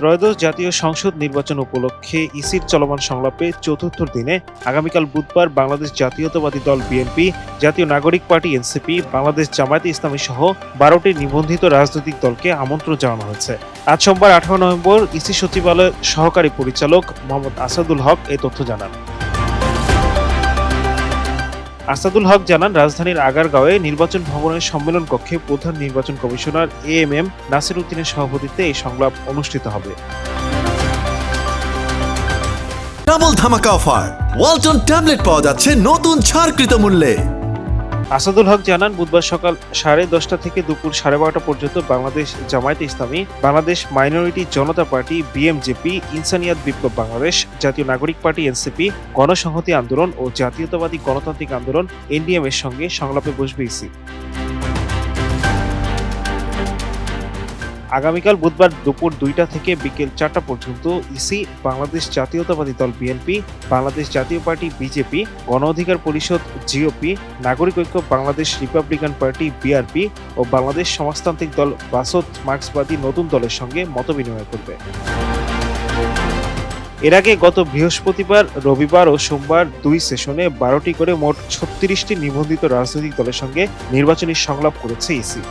ত্রয়োদশ জাতীয় সংসদ নির্বাচন উপলক্ষে ইসির চলমান সংলাপে চতুর্থ দিনে আগামীকাল বুধবার বাংলাদেশ জাতীয়তাবাদী দল বিএনপি, জাতীয় নাগরিক পার্টি এনসিপি, বাংলাদেশ জামায়াতে ইসলামী সহ বারোটি নিবন্ধিত রাজনৈতিক দলকে আমন্ত্রণ জানানো হয়েছে। আজ সোমবার আঠারো নভেম্বর ইসি সচিবালয়ের সহকারী পরিচালক মোহাম্মদ আসাদুল হক এই তথ্য জানান। আসাদুল হক জানান, রাজধানীর আগারগাঁওয়ে নির্বাচন ভবনের সম্মেলন কক্ষে প্রধান নির্বাচন commissioner A M M Nasir উদ্দিনের সভাপতিত্বে এই সংলাপ অনুষ্ঠিত হবে। ডাবল ধামাকা অফার। ওয়ালটন ট্যাবলেট পাওয়া যাচ্ছে নতুন ছাড়কৃত মূল্যে। আসাদুল হক জানান, বুধবার সকাল সাড়ে দশটা থেকে দুপুর সাড়ে বারোটা পর্যন্ত Bangladesh Jamaat-e Islami, Bangladesh minority Janata party, BMJP, Insaniyat Biplob Bangladesh, Jatiya Nagorik party, NCP, গণসংহতি আন্দোলন ও জাতীয়তাবাদী গণতান্ত্রিক আন্দোলন, এনডিএম এর সঙ্গে সংলাপে বসবে ইসি। আগামীকাল বুধবার দুপুর দুইটা থেকে বিকেল চারটা পর্যন্ত ইসি, বাংলাদেশ জাতীয়তাবাদী দল বিএনপি, বাংলাদেশ জাতীয় পার্টি বিজেপি, গণ অধিকার Parishad GOP, Nagorik Oikya Bangladesh republican party BRP ও বাংলাদেশ সমাজতান্ত্রিক দল বাসদ মার্ক্সবাদী নতুন দলের সঙ্গে মতবিনিময় করবে। এর আগে গত বৃহস্পতিবার, রবিবার ও সোমবার দুই সেশনে বারোটি করে মোট ছত্রিশটি নিবন্ধিত রাজনৈতিক দলের সঙ্গে নির্বাচনী সংলাপ করেছে ইসি।